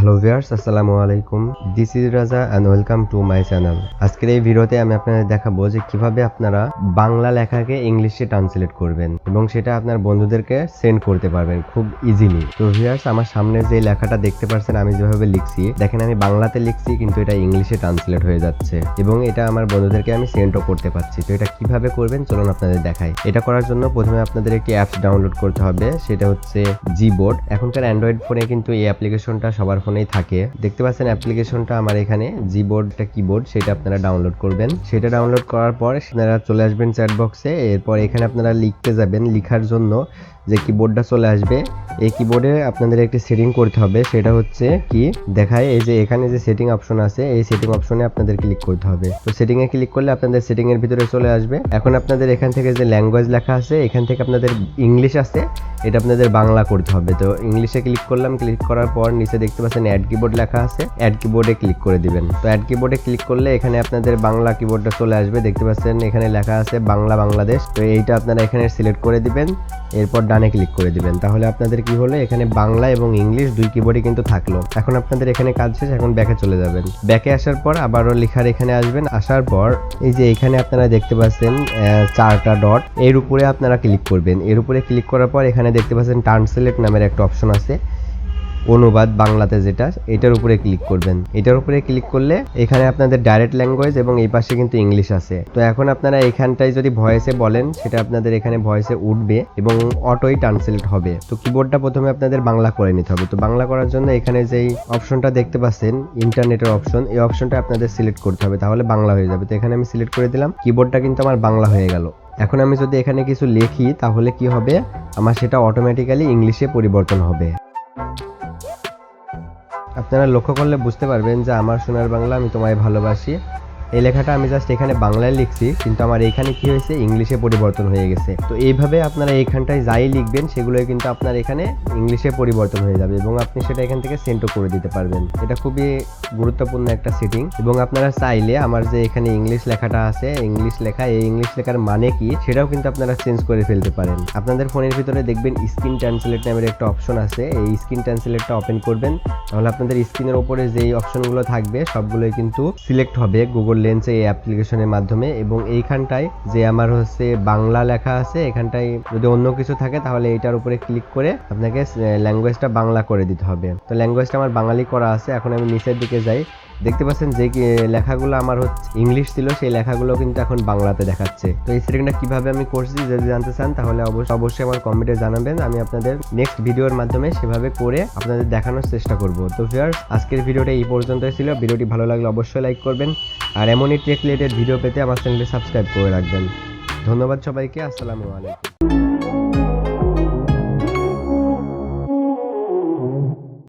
Hello viewers আসসালামু আলাইকুম। This is Raja and welcome to my channel আজকের এই ভিডিওতে আমি আপনাদের দেখাবো যে কীভাবে আপনারা বাংলা লেখাকে ইংলিশে ট্রান্সলেট করবেন এবং সেটা আপনার বন্ধুদেরকে সেন্ড করতে পারবেন খুব ইজিলি তো ভিয়ার্স আমার সামনে যে লেখাটা দেখতে পাচ্ছেন, আমি যেভাবে লিখছি, দেখেন আমি বাংলাতে লিখছি, কিন্তু এটা ইংলিশে ট্রান্সলেট হয়ে যাচ্ছে এবং এটা আমার বন্ধুদেরকে আমি সেন্ডও করতে পারছি। তো এটা কীভাবে করবেন, চলুন আপনাদের দেখাই। এটা করার জন্য প্রথমে আপনাদের একটি অ্যাপস ডাউনলোড করতে হবে, সেটা হচ্ছে জিবোর্ড এখনকার অ্যান্ড্রয়েড ফোনে কিন্তু এই অ্যাপ্লিকেশনটা সবার ফোনেই থাকে। দেখতে পাচ্ছেন অ্যাপ্লিকেশনটা আমার এখানে। জিবোর্ডটা কিবোর্ড, সেটা আপনারা ডাউনলোড করবেন। সেটা ডাউনলোড করার পর আপনারা চলে আসবেন চ্যাট বক্সে। এরপর এখানে আপনারা লিখতে যাবেন লিখার জন্য যে কিবোর্ডটা চলে আসবে। এই কিবোর্ডে আপনাদের একটি সেটিং করতে হবে। সেটা হচ্ছে কি? দেখায় এই যে এখানে যে সেটিং অপশন আছে, এই সেটিং অপশনে আপনাদের ক্লিক করতে হবে। তো সেটিং এ ক্লিক করলে আপনাদের সেটিং এর ভিতরে চলে আসবে। এখন আপনাদের এখান থেকে যে ল্যাঙ্গুয়েজ লেখা আছে, এখান থেকে আপনাদের ইংলিশ আছে। এটা আপনাদের বাংলা করতে হবে। তো ইংলিশে ক্লিক করলাম ক্লিক করার পর নিচে দেখতে পাচ্ছেন অ্যাড কিবোর্ড লেখা আছে। অ্যাড কিবোর্ডে ক্লিক করে দিবেন। তো অ্যাড কিবোর্ডে ক্লিক করলে এখানে আপনাদের বাংলা কিবোর্ডটা চলে আসবে। দেখতে পাচ্ছেন এখানে লেখা আছে বাংলা বাংলাদেশ। তো এইটা আপনারা এখানে সিলেক্ট করে দিবেন। এরপর ডানে ক্লিক করে দিবেন। তাহলে আপনাদের কি হলো? এখানে বাংলা এবং ইংলিশ দুই কিবোর্ডে কিন্তু থাকল। এখন আপনাদের এখানে কাজ শেষ, এখন ব্যাকে চলে যাবেন। ব্যাকে আসার পর আবারও লেখার এখানে আসবেন। আসার পর এই যে এখানে আপনারা দেখতে পাচ্ছেন চারটা ডট এর উপরে আপনারা ক্লিক করবেন। এর উপরে ক্লিক করার পর এখানে দেখতে পাচ্ছেন ট্রান্সলেট নামের একটা অপশন আছে। অনুবাদ বাংলাতে যেটা, এটার উপরে ক্লিক করবেন। এটার উপরে ক্লিক করলে এখানে আপনাদের ডাইরেক্ট ল্যাঙ্গুয়েজ এবং এই পাশে কিন্তু ইংলিশ আছে। তো এখন আপনারা এখানটায় যদি ভয়েসে বলেন, সেটা আপনাদের এখানে ভয়েসে উঠবে এবং অটোই ট্রান্সলেট হবে। তো কিবোর্ডটা প্রথমে আপনাদের বাংলা করে নিতে হবে। তো বাংলা করার জন্য এখানে যেই অপশনটা দেখতে পাচ্ছেন ইন্টারনেটের অপশন এই অপশনটা আপনাদের সিলেক্ট করতে হবে। তাহলে বাংলা হয়ে যাবে। তো এখানে আমি সিলেক্ট করে দিলাম। কিবোর্ডটা কিন্তু আমার বাংলা হয়ে গেল। এখন আমি যদি এখানে কিছু লিখি, তাহলে কি হবে? আমার সেটা অটোমেটিক্যালি ইংলিশে পরিবর্তন হবে। আপনারা লক্ষ্য করলে বুঝতে পারবেন যে আমার সোনার বাংলা আমি তোমায় ভালোবাসি। এই লেখাটা আমি জাস্ট এখানে বাংলায় লিখছি, কিন্তু আমার এখানে কি হয়েছে? ইংলিশে পরিবর্তন হয়ে গেছে। তো এইভাবে আপনারা এখানটায় যাই লিখবেন সেগুলো কিন্তু আপনার এখানে ইংলিশে পরিবর্তন হয়ে যাবে এবং আপনি সেটা এখান থেকে সেন্টও করে দিতে পারবেন। এটা খুবই গুরুত্বপূর্ণ একটা সেটিং এবং আপনারা চাইলে আমার যে এখানে ইংলিশ লেখাটা আছে, ইংলিশ লেখা, এই ইংলিশ লেখার মানে কি, সেটাও কিন্তু আপনারা চেঞ্জ করে ফেলতে পারেন। আপনাদের ফোনের ভিতরে দেখবেন স্ক্রিন ট্রান্সলেট নামের একটা অপশন আছে, এই স্ক্রিন ট্রান্সলেটটা ওপেন করবেন, তাহলে আপনাদের স্ক্রিনের ওপরে যেই অপশনগুলো থাকবে, সবগুলোই কিন্তু সিলেক্ট হবে গুগল লেন্সে এই অ্যাপ্লিকেশনের মাধ্যমে এবং এইখানটায় যে আমার হচ্ছে বাংলা লেখা আছে, এখানটায় যদি অন্য কিছু থাকে তাহলে এটার উপরে ক্লিক করে আপনাকে ল্যাঙ্গুয়েজটা বাংলা করে দিতে হবে। তো ল্যাঙ্গুয়েজটা আমার বাঙালি করা আছে, এখন আমি নিচের দিকে যাই। দেখতে পাচ্ছেন যে লেখাগুলো আমার হচ্ছে ইংলিশ ছিল, সেই লেখাগুলো কিন্তু এখন বাংলাতে দেখাচ্ছে। তো এই সেটিংটা কীভাবে আমি করছি যদি জানতে চান, তাহলে অবশ্যই অবশ্যই আমার কমেন্টে জানাবেন। আমি আপনাদের নেক্সট ভিডিওর মাধ্যমে সেভাবে করে আপনাদের দেখানোর চেষ্টা করব। তো ভিউয়ার্স আজকের ভিডিওটা এই পর্যন্তই ছিল। ভিডিওটি ভালো লাগলে অবশ্যই লাইক করবেন। আর এমনই টেক রিলেটেড ভিডিও পেতে আমার চ্যানেলটি সাবস্ক্রাইব করে রাখবেন। ধন্যবাদ সবাইকে। আসসালামু আলাইকুম।